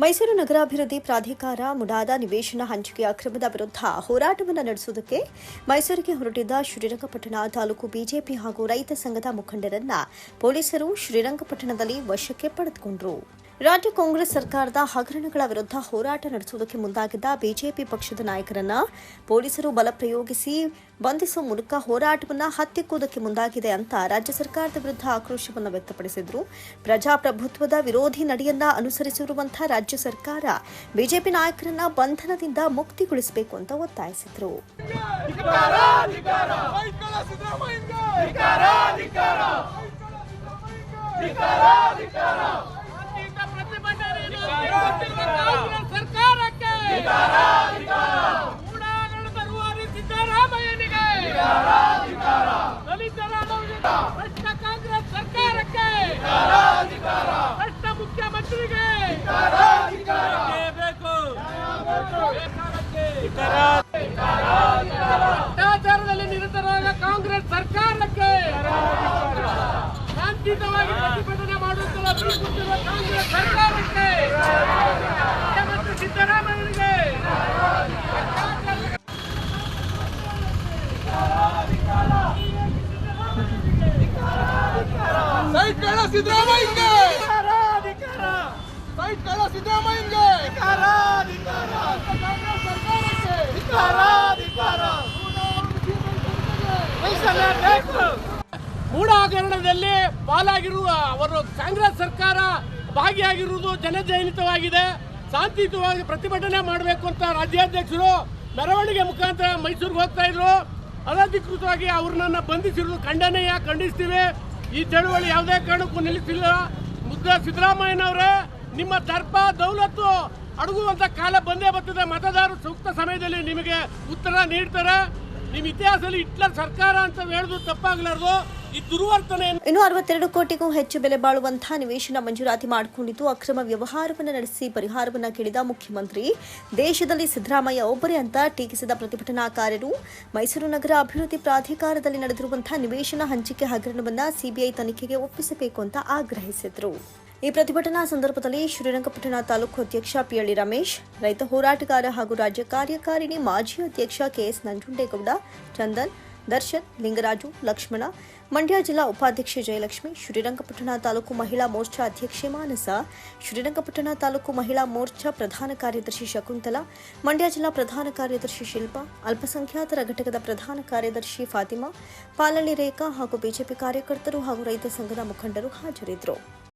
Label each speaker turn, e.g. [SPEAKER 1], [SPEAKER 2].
[SPEAKER 1] ಮೈಸೂರು ನಗರಾಭಿವೃದ್ಧಿ ಪ್ರಾಧಿಕಾರ ಮುಡಾದ ನಿವೇಶನ ಹಂಚಿಕೆ ಅಕ್ರಮದ ವಿರುದ್ಧ ಹೋರಾಟವನ್ನು ನಡೆಸುವುದಕ್ಕೆ ಮೈಸೂರಿಗೆ ಹೊರಟಿದ್ದ ಶ್ರೀರಂಗಪಟ್ಟಣ ತಾಲೂಕು ಬಿಜೆಪಿ ಹಾಗೂ ರೈತ ಸಂಘದ ಮುಖಂಡರನ್ನ ಪೊಲೀಸರು ಶ್ರೀರಂಗಪಟ್ಟಣದಲ್ಲಿ ವಶಕ್ಕೆ ಪಡೆದುಕೊಂಡರು. ರಾಜ್ಯ ಕಾಂಗ್ರೆಸ್ ಸರ್ಕಾರದ ಹಗರಣಗಳ ವಿರುದ್ಧ ಹೋರಾಟ ನಡೆಸುವುದಕ್ಕೆ ಮುಂದಾಗಿದ್ದ ಬಿಜೆಪಿ ಪಕ್ಷದ ನಾಯಕರನ್ನ ಪೊಲೀಸರು ಬಲ ಪ್ರಯೋಗಿಸಿ ಬಂಧಿಸುವ ಮೂಲಕ ಹೋರಾಟವನ್ನು ಹತ್ತಿಕ್ಕುವುದಕ್ಕೆ ಮುಂದಾಗಿದೆ ಅಂತ ರಾಜ್ಯ ಸರ್ಕಾರದ ವಿರುದ್ಧ ಆಕ್ರೋಶವನ್ನು ವ್ಯಕ್ತಪಡಿಸಿದ್ರು ಪ್ರಜಾಪ್ರಭುತ್ವದ ವಿರೋಧಿ ನಡೆಯನ್ನ ಅನುಸರಿಸಿರುವಂತಹ ರಾಜ್ಯ ಸರ್ಕಾರ ಬಿಜೆಪಿ ನಾಯಕರನ್ನ ಬಂಧನದಿಂದ ಮುಕ್ತಿಗೊಳಿಸಬೇಕು ಅಂತ ಒತ್ತಾಯಿಸಿದ್ರು
[SPEAKER 2] ವೈಕಲ ಭ್ರಷ್ಟ ಮುಖ್ಯಮಂತ್ರಿಗೆ. ಬೇಕು ಭ್ರಷ್ಟಾಚಾರದಲ್ಲಿ ನಿರತರಾದ ಕಾಂಗ್ರೆಸ್ ಸರ್ಕಾರಕ್ಕೆ. ಶಾಂತಿಯುತವಾಗಿ ಪ್ರತಿಭಟನೆ ಮಾಡುತ್ತಿರುವ ಕಾಂಗ್ರೆಸ್ ಸರ್ಕಾರಕ್ಕೆ. ಸಿದ್ದರಾಮಯ್ಯಂಗೆ! ಮೂಢ ಹಗರಣದಲ್ಲಿ ಪಾಲಾಗಿರುವ ಅವರು ಕಾಂಗ್ರೆಸ್ ಸರ್ಕಾರ ಭಾಗಿಯಾಗಿರುವುದು ಜನಜನಿತವಾಗಿದೆ. ಶಾಂತಿಯುತವಾಗಿ ಪ್ರತಿಭಟನೆ ಮಾಡಬೇಕು ಅಂತ ರಾಜ್ಯಾಧ್ಯಕ್ಷರು ಮೆರವಣಿಗೆ ಮುಖಾಂತರ ಮೈಸೂರಿಗೆ ಹೋಗ್ತಾ ಇದ್ರು. ಅನಧಿಕೃತವಾಗಿ ಅವ್ರನ್ನ ಬಂಧಿಸಿರುವುದು ಖಂಡನೀಯ, ಖಂಡಿಸ್ತೀವಿ. ಈ ಚಳುವಳಿ ಯಾವುದೇ ಕಾರಣಕ್ಕೂ ನಿಲ್ಲಿಸಿಲ್ಲ. ಮುದ್ದ ಸಿದ್ದರಾಮಯ್ಯನವರೇ, ನಿಮ್ಮ ದರ್ಪ, ದೌಲತ್ತು ಅಡಗುವಂತ ಕಾಲ ಬಂದೇ ಬರ್ತದೆ. ಮತದಾರರು ಸೂಕ್ತ ಸಮಯದಲ್ಲಿ ನಿಮಗೆ ಉತ್ತರ ನೀಡ್ತಾರೆ. ನಿಮ್ಮ ಇತಿಹಾಸದಲ್ಲಿ ಹಿಟ್ಲರ್ ಸರ್ಕಾರ ಅಂತ ಹೇಳುದು ತಪ್ಪಾಗಲಾರ್ದು.
[SPEAKER 1] ಇನ್ನು ಅರವತ್ತೆರಡು ಕೋಟಿಗೂ ಹೆಚ್ಚು ಬೆಲೆ ಬಾಳುವಂತಹ ನಿವೇಶನ ಮಂಜೂರಾತಿ ಮಾಡಿಕೊಂಡಿದ್ದು ಅಕ್ರಮ ವ್ಯವಹಾರವನ್ನು ನಡೆಸಿ ಪರಿಹಾರವನ್ನು ಕೇಳಿದ ಮುಖ್ಯಮಂತ್ರಿ. ದೇಶದಲ್ಲಿ ಸಿದ್ದರಾಮಯ್ಯ ಒಬ್ಬರೇ ಅಂತ ಟೀಕಿಸಿದ ಪ್ರತಿಭಟನಾಕಾರರು. ಮೈಸೂರು ನಗರ ಅಭಿವೃದ್ಧಿ ಪ್ರಾಧಿಕಾರದಲ್ಲಿ ನಡೆದಿರುವಂತಹ ನಿವೇಶನ ಹಂಚಿಕೆ ಹಗರಣವನ್ನು ಸಿಬಿಐ ತನಿಖೆಗೆ ಒಪ್ಪಿಸಬೇಕು ಅಂತ ಆಗ್ರಹಿಸಿದರು. ಈ ಪ್ರತಿಭಟನಾ ಸಂದರ್ಭದಲ್ಲಿ ಶ್ರೀರಂಗಪಟ್ಟಣ ತಾಲೂಕು ಅಧ್ಯಕ್ಷ ಪಿಯಳ್ಳಿ ರಮೇಶ್, ರೈತ ಹೋರಾಟಗಾರ ಹಾಗೂ ರಾಜ್ಯ ಕಾರ್ಯಕಾರಿಣಿ ಮಾಜಿ ಅಧ್ಯಕ್ಷ ಕೆಎಸ್ ನಂಜುಂಡೇಗೌಡ, ಚಂದನ್, ದರ್ಶನ್, ಲಿಂಗರಾಜು, ಲಕ್ಷ್ಮಣ, ಮಂಡ್ಯ ಜಿಲ್ಲಾ ಉಪಾಧ್ಯಕ್ಷೆ ಜಯಲಕ್ಷ್ಮಿ ಶ್ರೀರಂಗಪಟ್ಟಣ ತಾಲೂಕು ಮಹಿಳಾ ಮೋರ್ಚಾ ಅಧ್ಯಕ್ಷೆ ಮಾನಸ ಶ್ರೀರಂಗಪಟ್ಟಣ ತಾಲೂಕು ಮಹಿಳಾ ಮೋರ್ಚಾ ಪ್ರಧಾನ ಕಾರ್ಯದರ್ಶಿ ಶಕುಂತಲಾ, ಮಂಡ್ಯ ಜಿಲ್ಲಾ ಪ್ರಧಾನ ಕಾರ್ಯದರ್ಶಿ ಶಿಲ್ಪಾ, ಅಲ್ಪಸಂಖ್ಯಾತರ ಘಟಕದ ಪ್ರಧಾನ ಕಾರ್ಯದರ್ಶಿ ಫಾತಿಮಾ, ಪಾಲಳ್ಳಿ ರೇಖಾ ಹಾಗೂ ಬಿಜೆಪಿ ಕಾರ್ಯಕರ್ತರು ಹಾಗೂ ರೈತ ಸಂಘದ ಮುಖಂಡರು ಹಾಜರಿದ್ದರು.